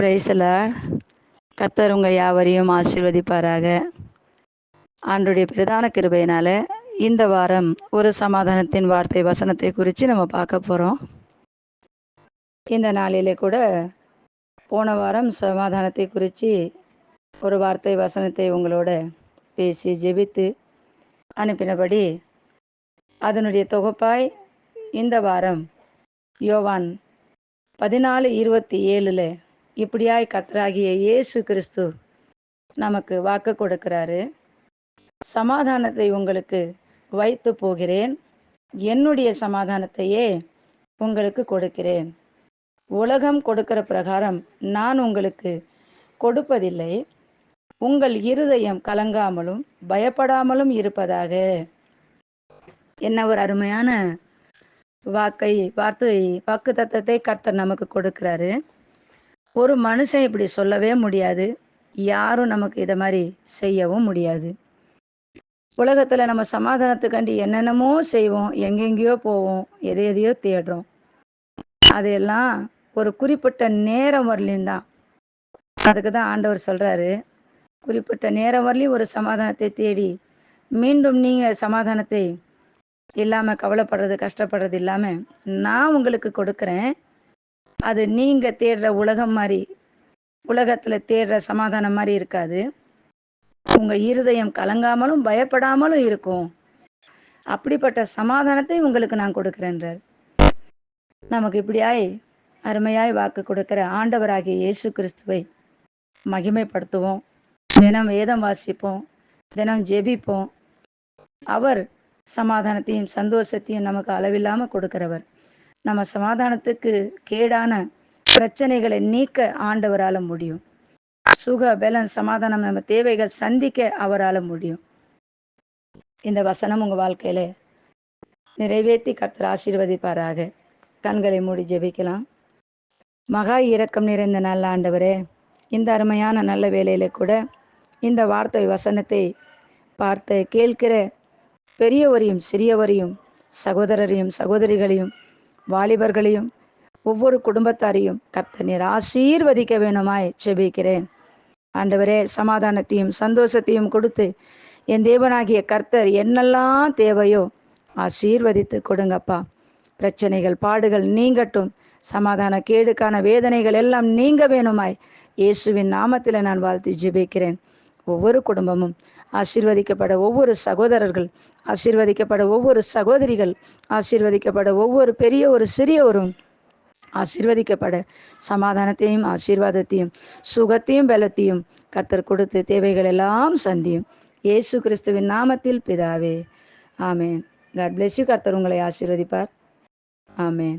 Praise the Lord கத்தர் உங்கள் யாவரையும் ஆசீர்வதிப்பாராக. ஆண்டுடைய பிரதான கிருபையினால இந்த வாரம் ஒரு சமாதானத்தின் வார்த்தை வசனத்தை குறித்து நம்ம பார்க்க போகிறோம் இந்த நாளிலே கூட போன வாரம் சமாதானத்தை குறித்து ஒரு வார்த்தை வசனத்தை உங்களோட பேசி ஜெபித்து அனுப்பினபடி அதனுடைய தொகுப்பாய் இந்த வாரம் யோவான் பதினாலு இருபத்தி ஏழில் இப்படியாய் கத்தராகிய இயேசு கிறிஸ்து நமக்கு வாக்கு கொடுக்கிறாரு. சமாதானத்தை உங்களுக்கு வைத்து போகிறேன். என்னுடைய சமாதானத்தையே உங்களுக்கு கொடுக்கிறேன். உலகம் கொடுக்கிற பிரகாரம் நான் உங்களுக்கு கொடுப்பதில்லை. உங்கள் இருதயம் கலங்காமலும் பயப்படாமலும் இருப்பதாக. என்ன ஒரு அருமையான வாக்கை வார்த்தை வாக்கு தத்துவத்தை கர்த்தர் நமக்கு கொடுக்கிறாரு. ஒரு மனுஷன் இப்படி சொல்லவே முடியாது. யாரும் நமக்கு இதை மாதிரி செய்யவும் முடியாது. உலகத்தில் நம்ம சமாதானத்துக்காண்டி என்னென்னமோ செய்வோம். எங்கெங்கேயோ போவோம். எதை எதையோ தேடுறோம். அதையெல்லாம் ஒரு குறிப்பிட்ட நேரம் வரலையும் தான். அதுக்கு தான் ஆண்டவர் சொல்கிறாரு குறிப்பிட்ட நேரம் வரலையும் ஒரு சமாதானத்தை தேடி மீண்டும் நீங்கள் சமாதானத்தை இல்லாமல் கவலைப்படுறது கஷ்டப்படுறது இல்லாமல் நான் உங்களுக்கு கொடுக்குறேன். அது நீங்கள் தேடுற உலகம் மாதிரி உலகத்தில் தேடுற சமாதானம் மாதிரி இருக்காது. உங்கள் இருதயம் கலங்காமலும் பயப்படாமலும் இருக்கும். அப்படிப்பட்ட சமாதானத்தை உங்களுக்கு நான் கொடுக்குறேன்றார். நமக்கு இப்படியாய் அருமையாய் வாக்கு கொடுக்கிற ஆண்டவராகிய இயேசு கிறிஸ்துவை மகிமைப்படுத்துவோம். தினம் வேதம் வாசிப்போம். தினம் ஜெபிப்போம். அவர் சமாதானத்தையும் சந்தோஷத்தையும் நமக்கு அளவில்லாமல் கொடுக்கிறவர். நம்ம சமாதானத்துக்கு கேடான பிரச்சனைகளை நீக்க ஆண்டவரால முடியும். சுக பலன் சமாதானம் நம்ம தேவைகள் சந்திக்க அவரால முடியும். இந்த வசனம் உங்கள் வாழ்க்கையில நிறைவேற்றி கர்த்தர் ஆசீர்வதிப்பாராக. கண்களை மூடி ஜெபிக்கலாம். மகா இரக்கம் நிறைந்த நல்ல ஆண்டவரே இந்த அருமையான நல்ல வேலையில கூட இந்த வார்த்தை வசனத்தை பார்த்து கேட்கிற பெரியவரையும் சிறியவரையும் சகோதரரையும் சகோதரிகளையும் வாலிபர்களையும் ஒவ்வொரு குடும்பத்தாரையும் கர்த்தனர் ஆசீர்வதிக்க வேணுமாய் செபிக்கிறேன் ஆண்டவரே சமாதானத்தையும் சந்தோஷத்தையும் கொடுத்து என் தேவனாகிய கர்த்தர் என்னெல்லாம் தேவையோ ஆசீர்வதித்து கொடுங்கப்பா. பிரச்சனைகள் பாடுகள் நீங்கட்டும். சமாதான கேடுக்கான வேதனைகள் எல்லாம் நீங்க வேணுமாய். இயேசுவின் நாமத்தில் நான் வாழ்த்து ஜெபிக்கிறேன். ஒவ்வொரு குடும்பமும் ஆசீர்வதிக்கப்பட ஒவ்வொரு சகோதரர்கள் ஆசீர்வதிக்கப்பட ஒவ்வொரு சகோதரிகள் ஆசீர்வதிக்கப்பட ஒவ்வொரு பெரிய ஒரு சிறியவரும் ஆசீர்வதிக்கப்பட. சமாதானத்தையும் ஆசீர்வாதத்தையும் சுகத்தையும் பலத்தையும் கத்தர் கொடுத்து தேவைகள் எல்லாம் சந்தியும். இயேசு கிறிஸ்துவின் நாமத்தில் பிதாவே. ஆமேன். காட் பிளெஸ் யூ கர்த்தர் உங்களை ஆசீர்வதிப்பார். ஆமேன்.